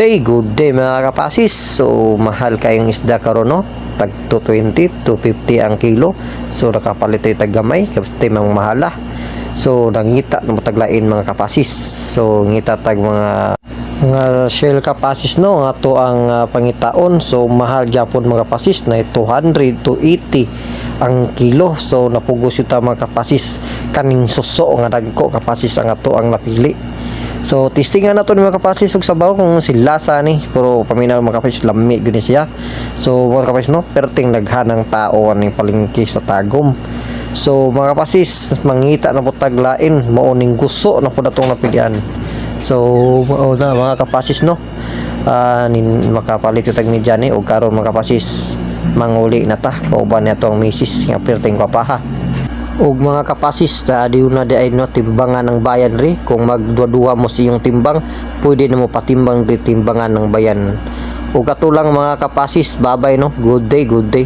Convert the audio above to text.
day, good day mga kapasis. So mahal kayong isda karon no. Tag 220, 250 ang kilo. So nakapalit tayo tag gamay kasi mang mahala. So nangita na mataglain mga kapasis. So ngita tag mga mga shell kapasis no nga to ang ah, pangitaon so mahal gyapon mga kapasis na 200 to 80 ang kilo so napugos yuta mga kapasis kaning suso nga dagko kapasis ang ato ang napili so testingan na to ni mga kapasis ug sabaw kung silasa ni. Pero paminaw mga kapasis lami ni siya. So mga kapasis no? Perting naghanang tao ani palengke sa tagom. So mga kapasis mangita na po taglain. Mauning gusto na po natong napilian. So, mao na mga kapasis no. Ah, nin makapalit tag ni Johnny. O karon mga kapasis manguli na ta. Kauban na ang misis nga perting papaha. Og mga kapasis na di na di ay no timbangan ng bayan ri kung magduwa mo sa iyong timbang pwede na mo patimbang ri timbangan ng bayan. Og katulang mga kapasis babay no good day good day.